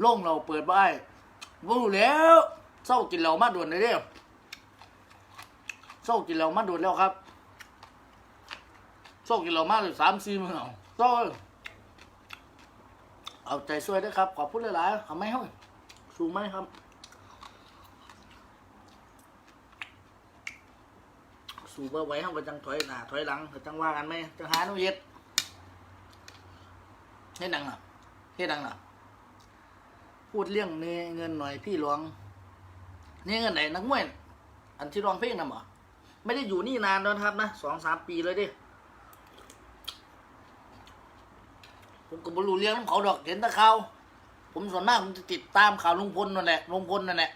โล่งเราเปิดบ้านบ่รู้แล้วเศร้ากินเหล้ามาด่วนเลยเด้อเศร้ากินเหล้ามาด่วนแล้วครับเศร้ากินเหล้ามาเลยสามสี่มื้อเอาเศร้าเอาใจช่วยด้วยครับ ขอบคุณหลายๆเอาไหมครับสูงไหมครับสูบไว้ห้องก็จังถอยหน้าถอยหลังก็จังว่ากันไหมจังหาโนเย็ดเฮ็ดดังน่ะเฮ็ดดังน่ะ พูดเรื่องเนเงินหน่อยพี่หลวงเนี่เงินไหนนักมวยอันที่ร้องเพลงนำเหรอไม่ได้อยู่นี่นานแล้วครับนะสองสามปีเลยดิผมก็บรู้เรื่องของเขาดอกเห็นแต่ข่าผมส่วนมากผมจะติดตามข่าวลุงพลนั่นแหละลุงพลนั่นแหละ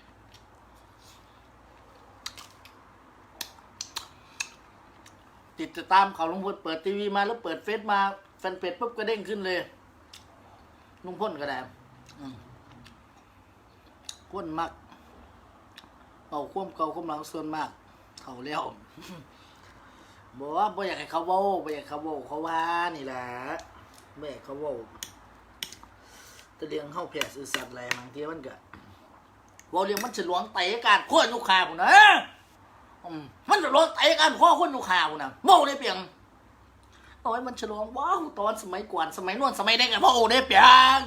ติดตามข่าวลุงพลเปิดทีวีมาแล้วเปิดเฟซมาแฟนเพจปุ๊บก็เด้งขึ้นเลยลุงพลก็ได้อืม คนมักเอาควมเก่าควมหลังส่วนมาก เขาแล้วบอกว่าบ่อยากให้เขาเว้าบ่อยากเขาเว้าเขาว่านี่แหละบ่อยากเขาเว้าต่เลี้ยงเข้าแผลสื่อสัตว์อะไรบางทีมันก็เว้าเลียงมันฉลวงเตะการข้อยุคาพุ่นะมันฉลวงเตะการข้อคนยุคาพุ่นะเว้ได้เพียงเอาไว้มันฉลวงว้าวตอนสมัยก่อนสมัยนวนสมัยเด็กอะเว้าได้เพียง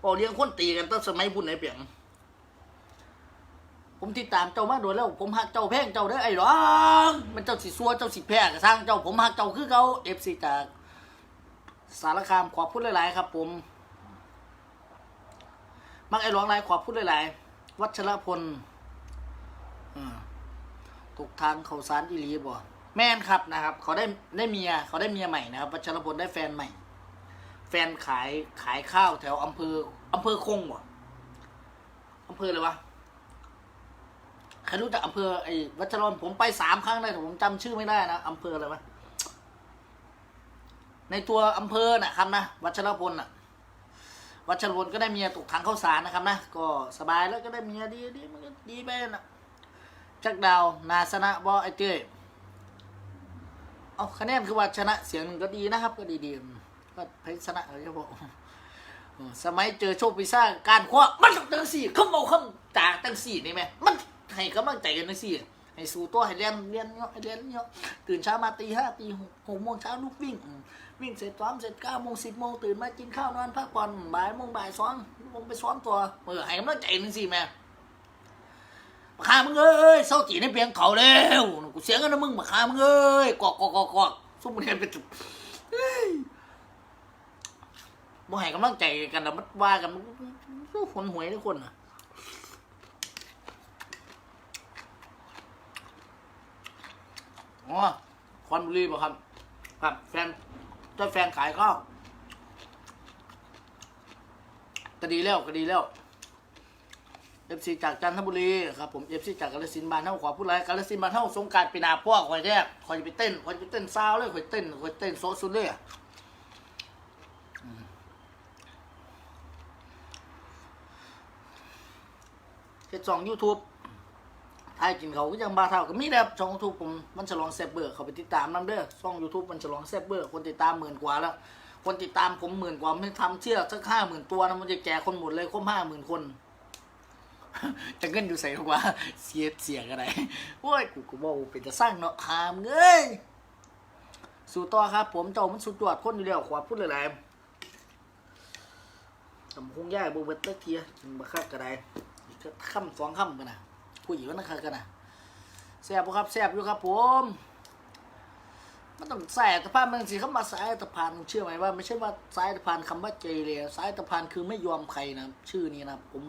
พอเลี้ยงคนตีกันตั้งสมัยบุญในเปียง ผมติดตามเจ้ามาโดนแล้ว ผมหักเจ้าแพงเจ้าได้อไอ้หรองมันเจ้าสิซัวเจ้าสิแพ้กระสร้างเจ้าผมหักเจ้าคือเขาเอฟซีจากสารคามขอพูดหลายๆครับ ผม มักไอ้หลองหลายขอพูดหลายๆวัชรพลตกทางเขาสารอีหลีบ่แม่นครับนะครับ เขาได้ได้เมียเขาได้เมียใหม่นะครับวัชรพลได้แฟนใหม่ แฟนขายขายข้าวแถวอำเภออำเภอคงวะอำเภออะไรวะใครรู้จักอำเภอไอ้วัชรนผมไปสามครั้งเลยแต่ผมจำชื่อไม่ได้นะอำเภออะไรวะในตัวอำเภอนะครับนะวัชรพลน่ะ วัชรพลก็ได้เมียตกถังข้าวสารนะครับนะก็สบายแล้วก็ได้เมียดีดีมันก็ดีไปนะจักดาวนาสนะบอไอเจ้ยเอาคะแนนคือว่าชนะเสียงหนึ่งก็ดีนะครับ ก็ดีดีๆ ก็แพ้ชนะเลยครับออสมัยเจอโชคพิซ่าการคว้ามันตั้งสี่เขาเอาคำจากตั้งสี่นี่ไหมมันให้กำลังใจกันตั้งสี่ให้สู้ตัวให้เรียนเรียนเนาะให้เรียนเนาะตื่นเช้ามาตีห้าตีหกหกโมงเช้าลุกวิ่ง วิ่งเสร็จซ้อมเสร็จเก้าโมงสิบโมงตื่นมากินข้าวนอนพักผ่อนบ่ายโมงบ่ายซ้อมลงไปซ้อมตัวเออให้กำลังใจตั้งสี่แม่มาฆ่ามึงเอ้ยเศร้าจีในเพียงเขาแล้วกูเสียเงินนะมึงมาฆ่ามึงเอ้ยกอกกอกกอกกอกซุ่มมันเห็นเป็นจุด บ่ให้กำลังใจกันนะมันว่ากันมันหนหวยทุกคนน่ะอ๋อควันบุรีบ่ครับ ครับ แฟนเจ้าแฟนขายข้าวก็ดีแล้วก็ดีแล้วเอฟซีจากจันทบุรีครับผมเอฟซีจากกาฬสินบานเท่าขอพูดไรกาฬสินบานเท่าสงการปีนาพ่อคอยแท้คอยจะไปเต้นคอยจะไปเต้นซาวเลยคอยเต้นคอยเต้นโซะสุดเลย เฮ็ดช่องยูทูบถ่ายกินเขาก็ยังบาเท่าก็มีแล้วช่องยูทูบผมมันฉลองแซบเบอร์เขาไปติดตามน้ำเด้อช่องยูทูบมันฉลองแซบเบอร์คนติดตามหมื่นกว่าแล้ว คนติดตามผมหมื่นกว่าไม่ทำเชื่อสักห้าหมื่นตัวนะมันจะแจกคนหมดเลยครบห้าหมื่นคนจะเงินอยู่ใส่กว่าเสียเสียกันไหนโอ้ยกูก็บอกเป็นจะสร้างเนาะหามเงยสู่ต่อครับ ผมเจ้ามันสุดยอดคนอยู่แล้วขวาพูดเลยแหละตำคงยายบูเบตเตอร์เทียกินบะคักกระได ค่ำสองค่ำกันนะผู้หญิงก็นะครับกันนะแซ่บครับแซ่บอยู่ครับผมมันต้องใส่ตะพานมันสิเขามาสายตะพานเชื่อไหมว่าไม่ใช่ว่าสายตะพานคำว่าเจเลยสายตะพานคือไม่ยอมใครนะชื่อนี้นะผม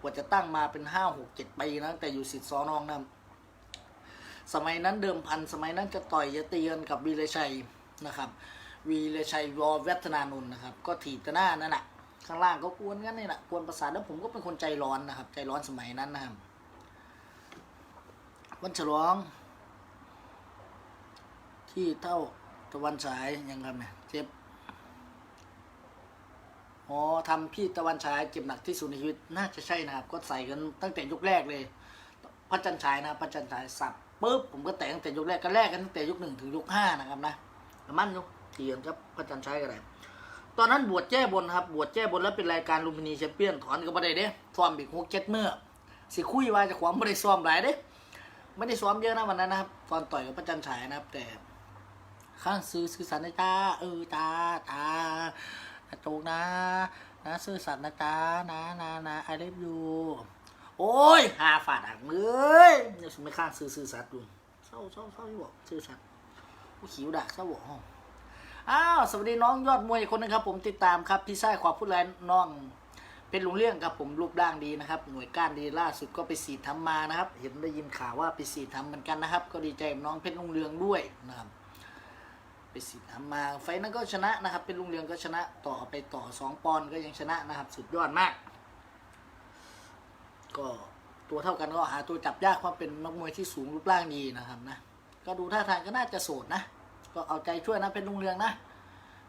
กว่าจะตั้งมาเป็นห้าหกเจ็ดปีนะแต่อยู่สิทธิ์สอนองนะสมัยนั้นเดิมพันสมัยนั้นจะต่อยจะตีกันกับวีรชัยนะครับ วีรชัยวอวัฒนานนท์นะครับ ก็ถีตะหน้านั่นแหละ ข้างล่างก็กวนกันนี่แหละกวนประสาทแล้วผมก็เป็นคนใจร้อนนะครับ ใจร้อนสมัยนั้นนะครับ วันฉลอง ที่เท่าตะวันฉายยังครับเนี่ยเจ็บอ๋อทำพี่ตะวันฉายเจ็บหนักที่สุดในชีวิตน่าจะใช่นะครับ ก็ใส่กันตั้งแต่ยุคแรกเลยพระจันทร์ฉายนะพระจันทร์ฉายสับปุ๊บผมก็แต่งตั้งแต่ยุคแรกก็แรกกันตั้งแต่ยุคหนึ่งถึงยุคห้านะครับนะมั่นยุคเทียนครับพระจันทร์ฉายกันเลย ตอนนั้นบวชแก้บนครับ บวชแก้บนแล้วเป็นรายการลุมพินีแชมเปี้ยนถอนก็บ่ได้เด้ซ้อมอีกหกเจ็ดเมื่อสิคุยว่าจะความไม่ได้ซ้อมหลายเด้ไม่ได้ซ้อมเยอะนะวันนั้นนะครับตอนต่อยกับพระจันทร์ฉายนะครับ แต่ข้างซื้อซื้อสันนะจ้าเออตาตาตาโจกนะ นะซื้อสันนะจ้านะนะนะไอเล็บยูโอ้ยหาฝาดหักมือเอ้ยเนี่ยสมัยข้างซื้อซื้อสัตว์ดูเศร้าเศร้าเศร้าที่บอกซื้อสัตว์กูขิวดักเศร้าบอกห้อง อ้าวสวัสดีน้องยอดมวยคนนึงครับผมติดตามครับพี่ชายความพูดแรงน้อง เป็นลุงเรื่องครับผมรูปร่างดีนะครับ หน่วยก้านดีล่าสุดก็ไปสีดทำมานะครับ เห็นได้ยินข่าวว่าไปสีดทำเหมือนกันนะครับ ก็ดีใจกับน้องเพชรลุงเรืองด้วยนะครับไปสีดทำมา ไฟนั้นก็ชนะนะครับเป็นลุงเรืองก็ชนะต่อไปต่อสองปอนก็ยังชนะนะครับ สุดยอดมาก ก็ตัวเท่ากันก็หาตัวจับยากเพราะเป็นนักมวยที่สูงรูปร่างดีนะครับนะก็ดูท่าทางก็น่าจะโสดนะ ก็เอาใจช่วยนะเพชรลุงเรืองนะ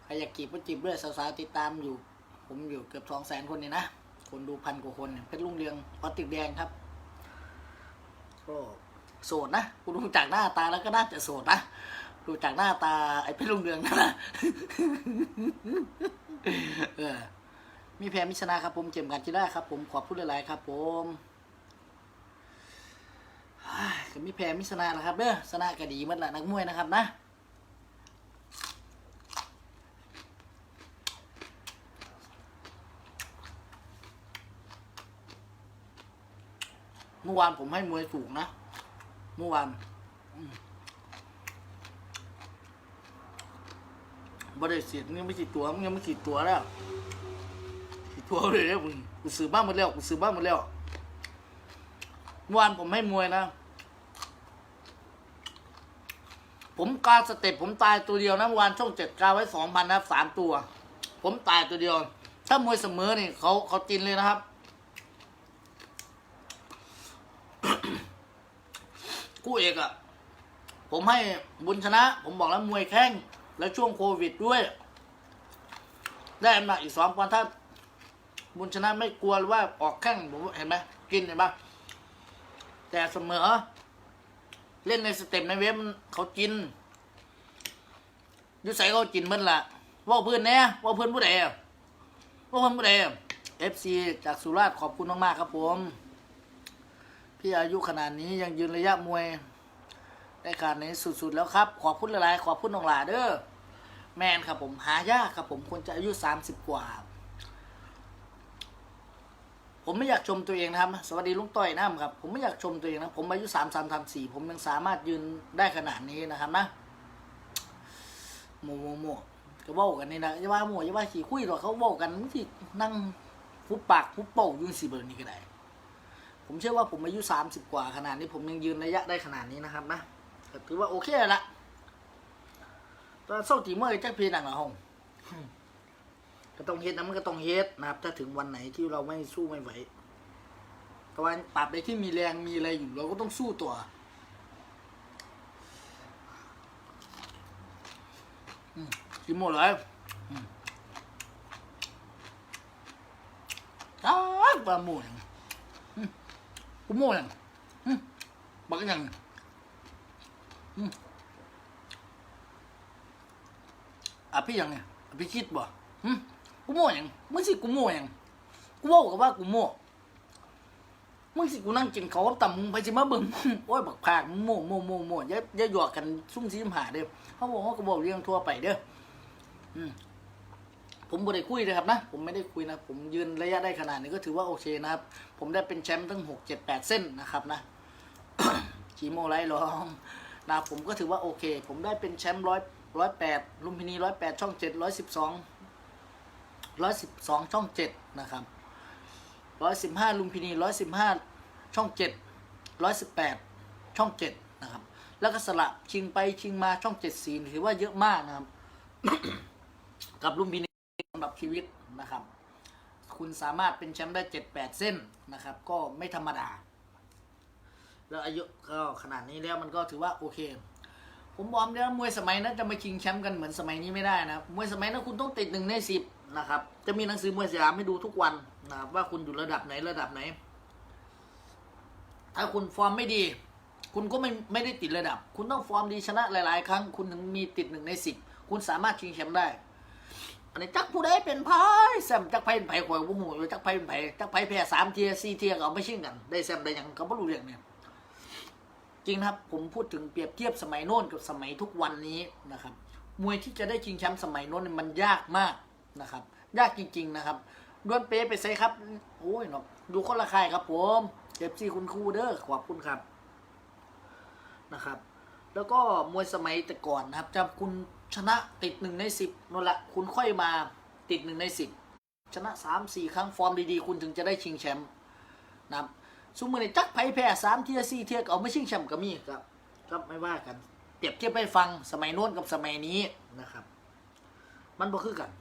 ใครอยากจีบก็จีบด้วยสาวๆติดตามอยู่ ผมอยู่เกือบสองแสนคนนี่นะคนดูพันกว่าคนเนี่ยเพชรลุงเรืองพอติกแดงครับก็โสดนะกูดูจากหน้าตาแล้วก็น่าจะโสดนะดูจากหน้าตาไอ้เพชรลุงเรืองนะเออมีแพ้มิชนะครับผมเจมส์กันจิได้ครับ ผมขอพูดหลายๆครับ ผมก็มีแพ้มิชนาแหละครับเด้อชนะก็ดีหมัดละนักมวยนะครับนะ เมื่อวานผมให้มวยสูงนะ เมื่อวานบริเสียดยังไม่กี่ตัวมึงยังไม่กี่ตัวแล้วกี่ตัวเลยเนี่ยมึงกูซื้อบ้านหมดแล้วกูซื้อบ้านหมดแล้วเมื่อวานผมให้มวยนะ ผมกาสเต็ปผมตายตัวเดียวนะเมื่อวานช่องเจ็ดกาไว้สองพันนะครับสามตัว ผมตายตัวเดียว ถ้ามวยเสมอนี่เขาเขาจินเลยนะครับ คู่เอกอะผมให้บุญชนะ ผมบอกแล้วมวยแข้ง แล้วช่วงโควิดด้วย ได้อันดับอีกสองปอนด์ถ้า บุญชนะไม่กลัวหรือว่าออกแข้งผมเห็นไหมกินเห็นปะแต่เสมอ เล่นในสเต็ปในเว็บเขากินยุใส่เขากินมันละว่าเพื่อนแน่ว่าเพื่อนผู้ใดว่าเพื่อนผู้ใดเอฟซีจากสุราษฎร์ขอบคุณมากๆครับผม พี่อายุขนาดนี้ยังยืนระยะมวยได้ขนาดนี้สุดๆแล้วครับ ขอพูดหลายๆขอพูดนองหลาเด้อแมนครับผมหายากครับผมคนจะอายุสามสิบกว่า ผมไม่อยากชมตัวเองนะครับ สวัสดีลุงต้อยน้ำครับ ผมไม่อยากชมตัวเองนะผมอายุสามสามสามสี่ผมยังสามารถยืนได้ขนาดนี้นะครับนะโมโมโมก็เว้ากันนี่นะอย่าว่าโมอย่าว่าขี่คุยหรอกเขาเว้ากันบาที่นั่งฟุบปากฟุบเป่ายุ่งสิเบอร์นี้ก็ได้ ผมเชื่อว่าผมอายุสามสิบกว่าขนาดนี้ผมยังยืนระยะได้ขนาดนี้นะครับนะถือว่าโอเคละตอนเศร้าตีเมื่อยจักพีหนังห้องก็ต้องเฮ็ดนะมันก็ต้องเฮ็ดนะครับ ถ้าถึงวันไหนที่เราไม่สู้ไม่ไหวแต่ว่าปรับใดที่มีแรงมีอะไรอยู่เราก็ต้องสู้ตัวกินหมดเลยอ้าวปลาหมูอย่างอืม กูโม่อย่างบักย่างอะพี่ย่างเนี่ยอะพี่คิดบ่กูโม่อย่างมึงสิกูโม่อย่างกูบอกกับว่ากูโม่มึงสิกูนั่งกินเขาวกับตำมึงไปสิมาเบิ่งโอ้ยบักพากมึงโม่โม่โม่โม่ย่าย่าหยอกกันซุ่มซีมหาเด้อเขาบอกว่าก็บอกเรื่องทั่วไปเด้ออืม ผมไม่ได้คุยนะครับนะ ผมไม่ได้คุยนะ ผมยืนระยะได้ขนาดนี้ก็ถือว่าโอเคนะครับ ผมได้เป็นแชมป์ตั้งหกเจ็ดแปดเส้นนะครับนะชีโมไรลองนะผมก็ถือว่าโอเค ผมได้เป็นแชมป์ร้อยร้อยแปดลุมพินีร้อยแปดช่องเจ็ดร้อยสิบสองร้อยสิบสองช่องเจ็ดนะครับร้อยสิบห้าลุมพินีร้อยสิบห้าช่องเจ็ดร้อยสิบแปดช่องเจ็ดนะครับ แล้วก็สลับชิงไปชิงมาช่องเจ็ดสีถือว่าเยอะมากนะครับ กับลุมพินี หรับชีวิตนะครับ คุณสามารถเป็นแชมป์ได้เจ็ดแปดเส้นนะครับ ก็ไม่ธรรมดา แล้วอายุก็ขนาดนี้แล้วมันก็ถือว่าโอเค ผมบอกแล้วมวยสมัยนั้นจะมาชิงแชมป์กันเหมือนสมัยนี้ไม่ได้นะมวยสมัยนั้นคุณต้องติดหนึ่งในสิบนะครับ จะมีหนังสือมวยสยามให้ดูทุกวันนะครับว่าคุณอยู่ระดับไหนระดับไหน ถ้าคุณฟอร์มไม่ดี คุณก็ไม่ไม่ได้ติดระดับ คุณต้องฟอร์มดีชนะหลาย ๆ ครั้ง คุณถึงมีติดหนึ่งในสิบคุณสามารถชิงแชมป์ได้ อันนี้จักผู้ใดเป็นไพ่แซมจักไพ่เป็นไผ่ข่อยบ่ฮู้อยู่จักไพ่เป็นไผ่จักไพ่แพ้สามเทียสี่เทียก็เอาไม่ชิงกัน ได้แซมได้หยังก็บ่รู้เรื่องเนี่ยจริงนะครับผมพูดถึงเปรียบเทียบสมัยโน้นกับสมัยทุกวันนี้นะครับ มวยที่จะได้ชิงแชมป์สมัยโน้นเนี่ยมันยากมากนะครับ ยากจริง ๆนะครับดวนเป๊ไปใส่ครับ โอ้ยเนาะดูคนละค่ายครับผมเจ็บซี่คุณครูเด้อขอบคุณครับนะครับ แล้วก็มวยสมัยแต่ก่อนนะครับจำคุณ ชนะติดหนึ่งในสิบนั่นแหละคุณค่อยมาติดหนึ่งในสิบชนะสามสี่ครั้งฟอร์มดีๆ คุณถึงจะได้ชิงแชมป์นะครับซุมือในจักไพ่แพ้สามเทียสี่เทียก็เอาไม่ชิงแชมป์ก็มีครับก็ไม่ว่ากันเปรียบเทียบไปฟังสมัยโน้นกับสมัยนี้นะครับ มันบ่คือกัน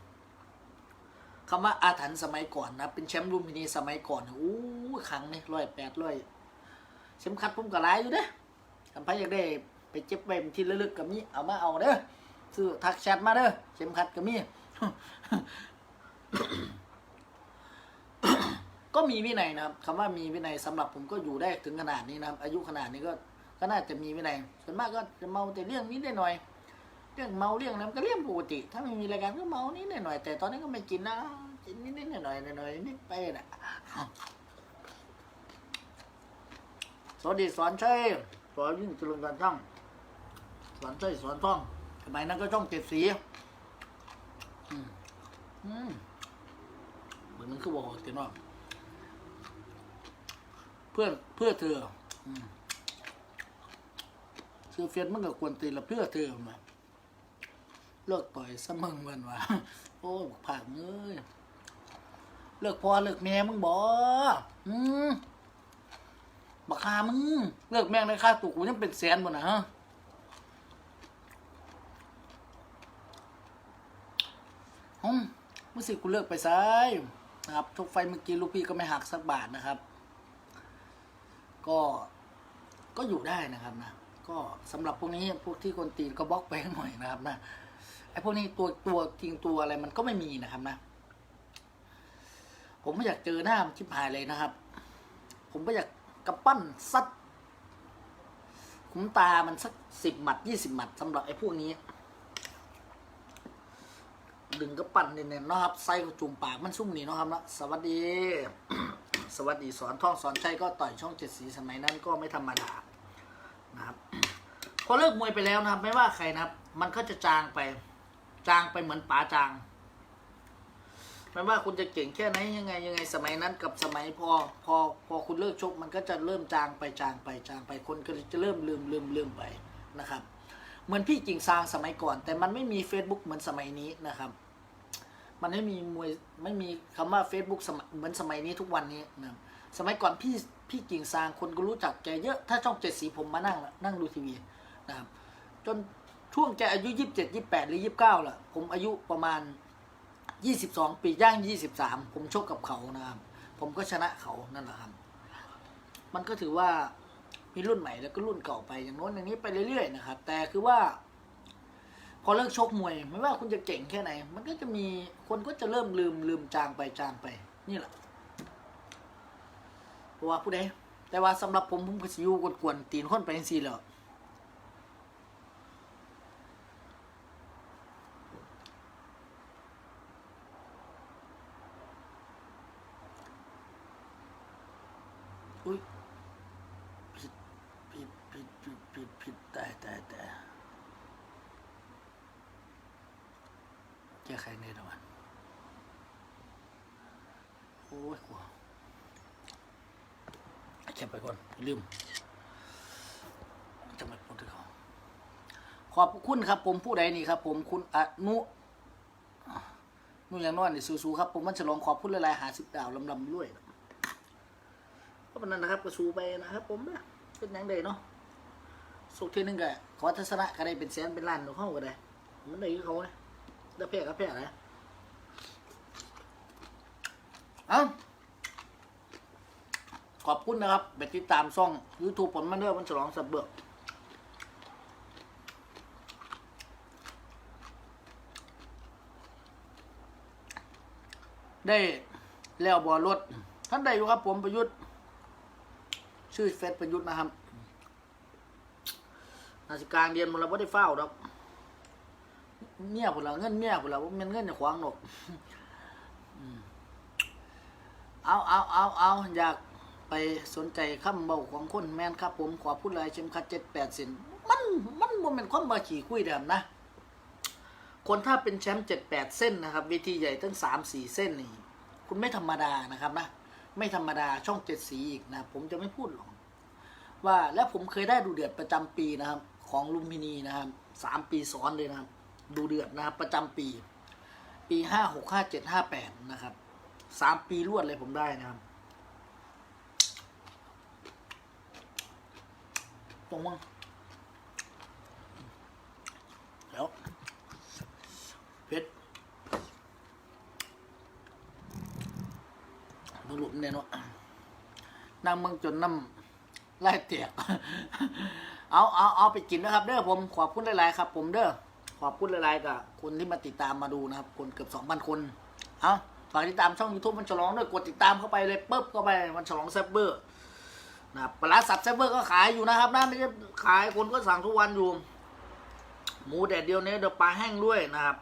คำว่าอาถรรพ์สมัยก่อนนะเป็นแชมป์รุ่นพินีสมัยก่อนอู้ครั้งนี่ร้อยแปดร้อยเข็มขัดผมก็หลายอยู่เด้ทำไพ่อยากได้ไปเจ็บไว้เป็นที่ระลึกกับมีเอามาเอาเด้อ ซื้อทักแชทมาเด้อเข็มขัดกับมีก็มีวินัยนะครับคำว่ามีวินัยสำหรับผมก็อยู่ได้ถึงขนาดนี้นะครับ อายุขนาดนี้ก็ก็น่าจะมีวินัยส่วนมากก็จะเมาแต่เรื่องนี้ได้หน่อย เรื่องเมาเรื่องอะไรมันก็เรื่องปกติ ถ้าไม่มีรายการก็เมานิดหน่อย แต่ตอนนี้ก็ไม่กินนะกินนิดนิดหน่อยหน่อยหน่อยนิดไปนะสวัสดีสอนชัยสอนยิ่งเจริญการช่างสอนชัยสอนท่อง สมัยนั้นก็ช่องเจ็ดสีอืมเหมือนมันคือบอกเต็มว่าเพื่อเพื่อเธอซื้อเฟียนมันก็ควรตีละเพื่อเธอมาเลิกต่อยสมึงมันว่าโอ้ยผักเอ้ยเลิกพอเลิกแม่มึงบออืมบักคามึง เลิกแม่งในค่าตัวกูยังเป็นแสนบ่นะฮะอืม เมื่อสิกูเลิกไปซ้ายนะครับทุกไฟเมื่อกี้ลูกพี่ก็ไม่หักสักบาทนะครับ ก็ก็อยู่ได้นะครับนะก็สำหรับพวกนี้พวกที่คนตีนก็บล็อกไปหน่อยนะครับนะไอ้พวกนี้ตัวตัวจริงตัวอะไรมันก็ไม่มีนะครับนะผมไม่อยากเจอหน้ามันชิบหายเลยนะครับ ผมไม่อยากกระปั้นซัดขุมตามันสักสิบหมัดยี่สิบหมัดสำหรับไอ้พวกนี้ ดึงกระปั้นเนี่ยๆเนาะครับไส้จุ่มปากมันซุ่มนี่เนาะครับนะสวัสดี สวัสดีสอนท่องสอนชัยก็ต่อยช่องเจ็ดสีสมัยนั้นก็ไม่ธรรมดานะครับพอเลิกมวยไปแล้วนะครับ ไม่ว่าใครนะครับ มันก็จะจางไป จางไปเหมือนป๋าจางไม่ว่าคุณจะเก่งแค่ไหนยังไงยังไงสมัยนั้นกับสมัยพอพอพอคุณเลิกชกมันก็จะเริ่มจางไปจางไปจางไปคนก็จะเริ่มลืมลืมลืมไปนะครับ เหมือนพี่กิ่งซางสมัยก่อน แต่มันไม่มี Facebook เหมือนสมัยนี้นะครับ มันไม่มีมวยไม่มีคำว่า Facebook เหมือนสมัยนี้ทุกวันนี้นะสมัยก่อนพี่พี่กิ่งซางคนก็รู้จักแกเยอะถ้าช่องเจ็ดสีผมมานั่งนั่งดูทีวีนะครับจนช่วงแกอายุยี่สิบเจ็ดยี่แปดหรือยี่สิบเก้าล่ะผมอายุประมาณยี่สิบสองปีย่างยี่สิบสามผมชกกับเขานะครับผมก็ชนะเขานั่นแหละครับมันก็ถือว่า มีรุ่นใหม่แล้วก็รุ่นเก่าไปอย่างโน้นอย่างนี้ไปเรื่อยๆนะครับ แต่คือว่า พอเลิกชกมวย ไม่ว่าคุณจะเก่งแค่ไหน มันก็จะมีคนก็จะเริ่มลืมลืมจางไปจางไป นี่แหละเพราะว่าผู้ใดแต่ว่าสำหรับผมผมก็สิอยู่กวนๆตีนคนไปจังซี่แหล้ว อุ้ยผิดผิดผิดผิดผิดผิดแต่แต่แต่แก้ไขในระหว่างโอ้ยกลัวเก็บไปก่อน ลืมจะไม่พูดถึงเขาขอบคุณครับ ผมผู้ใดนี่ครับ ผมคุณอนุนุ่อย่างน้อยนี่สู้ๆครับ ผมมันฉลองขอบคุณหลายๆหาสิบดาวลำลำด้วยก็เป็นนั้นนะครับก็สู้ไปนะครับ ผมนะเป็นหยังไดเนาะสุกทีหนึงก็ขอทัศนะก็ได้เป็นแสนเป็นล้านของเขาก็ได้มันได้คือเขาเลยแล้วแพ้ก็แพ้นะเอ้า ขอบคุณนะครับ ไปติดตามช่อง YouTube ผมมันเด้อมันฉลองสับเบิกได้แล้วบอรถท่านใดอยู่ครับผมประยุทธ์ ชื่อเฟซประยุทธ์นะครับนาสิกลางเรียนมันเราไม่ได้เฝ้าดอกเมียพุ่นละเงินเมียพุ่นละว่ามันเงินจะขวางหนกอืมเอาเอาเอาเอาอยาก ไปสนใจคำเบาของคนแมนครับผมขอพูดเลยเข็มขัดเจ็ดแปดเซนมันมันบ่เป็นความบาขี่คุยเดิมนะ คนถ้าเป็นแชมป์เจ็ดแปดเส้นนะครับเวทีใหญ่ตั้งสามสี่เส้นนี่คุณไม่ธรรมดานะครับนะไม่ธรรมดาช่องเจ็ดสีอีกนะ ผมจะไม่พูดหรอกว่าและผมเคยได้ดูเดือดประจำปีนะครับ ของลุมพินีนะครับสามปีซ้อนเลยนะครับ ดูเดือดนะครับประจำปี ปีห้าหกห้าเจ็ดห้าแปดนะครับสามปีรวดเลยผมได้นะครับ ตรงมั้งแล้วเพชรดูหลุมเนี่ยเนาะนั่งเมืองจนน้ำไล่เตียกเอาเอาเอาไปกินนะครับ เด้อผมขอบคุณหลายๆครับ ผมเด้อขอบคุณหลายๆกับคนที่มาติดตามมาดูนะครับ คนเกือบสองพันคน เอาฝากติดตามช่อง YouTube มันฉลองด้วยกดติดตามเข้าไปเลยปุ๊บเข้าไปมันฉลองแซบเบอร์ นะปลาร้าสับแซบเบอร์ก็ขายอยู่นะครับนะไม่ใช่ขายคนก็สั่งทุกวันอยู่ หมูแดดเดียวเนี้ยเดี๋ยวปลาแห้งด้วยนะครับ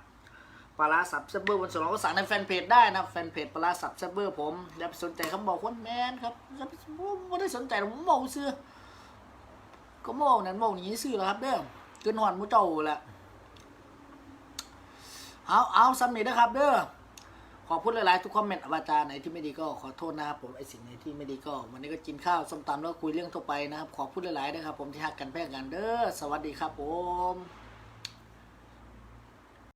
ปลาร้าสับแซบเบอร์วันสองก็สั่งในแฟนเพจได้นะแฟนเพจปลาร้าสับแซบเบอร์ผมแล้วสนใจเขาบอกคนแมนครับไม่ได้สนใจหรอกผมบอกซื้อก็บอกนั่นบอกนี้ซื้อแล้วครับเด้อจนหอนมูเจ้าแหละเอาเอาซ้ำนี่นะครับเด้อ ขอพูดหลายๆทุกคอมเมนต์วาจาไหนที่ไม่ดีก็ขอโทษนะครับผมไอสิ่งไหนที่ไม่ดีก็ วันนี้ก็กินข้าวส้มตำแล้วคุยเรื่องทั่วไปนะครับ ขอพูดหลายๆนะครับผมที่หักกันแพ้กันเด้อสวัสดีครับผม